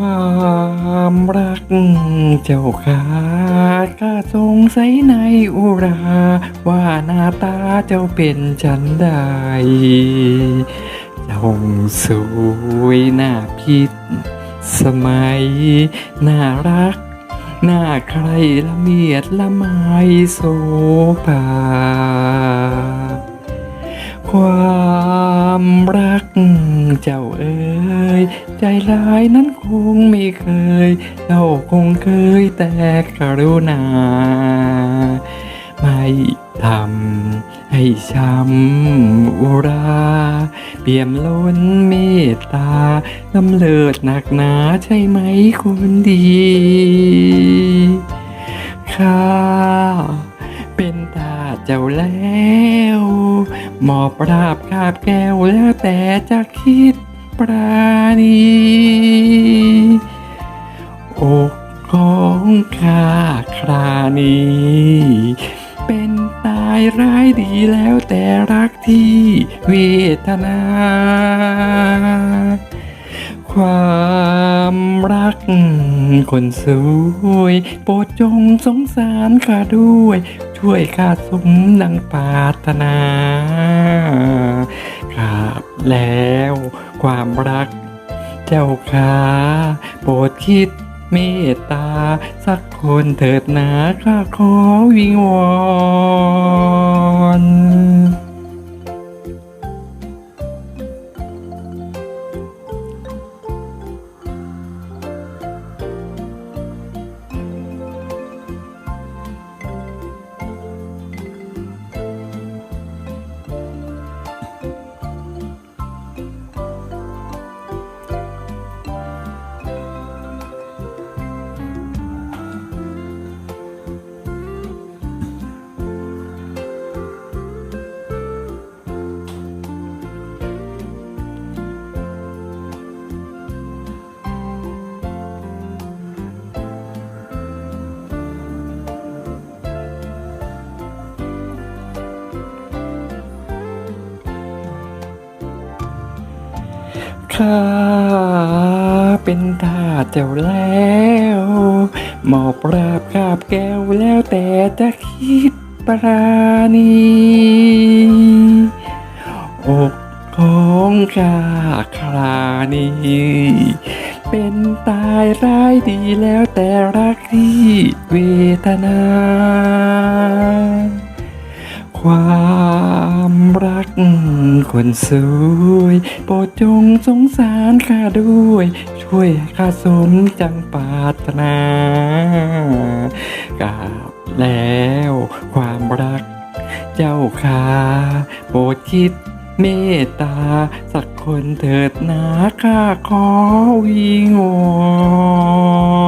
ความรักเจ้าขาข้าสงสัยในอุรา ว่าหน้าตาเจ้าเป็นฉันใดเจ้าสวยหน้าพิษสมัย น่ารัก หน้าใครละเมียดละไมโสภาความรักเจ้าเอ๋ย ใจร้ายนั้นคงไม่เคย เจ้าคงเคยแต่กรุณา ไม่ทำให้ช้ำอุรา เปี่ยมล้นเมตตาลำเลิศหนักหนาใช่ไหมคนดีข้าเป็นตาเจ้าแล้ว หมอบปราบคาบแก้วแล้วแต่จะคิด ปราณีอกของข้าครานีเป็นตายร้ายดีแล้วแต่รักที่เวทนา ความรักคนสวยโปรดจงสงสารข้าด้วย ช่วยข้าสมดังปรารถนา ครับแล้ว ความรัก เจ้าขาโปรดคิดเมตตา สักคนเถิดนาข้าขอวิงวอน ข้าเป็นทาสเจ้าแล้วหมอบปราบคาบแก้วแล้วแต่จะคิดปราณีอกของข้าครานีเป็นตายร้ายดีแล้วแต่รักที่เวทนา ความรัก คนสวยโปรดจงสงสารข้าด้วย ช่วยข้าสมจังปรารถนากาบแล้วความรัก เจ้าขาโปรดคิดเมตตา สักคนเถิดนาข้าขอวิงวอน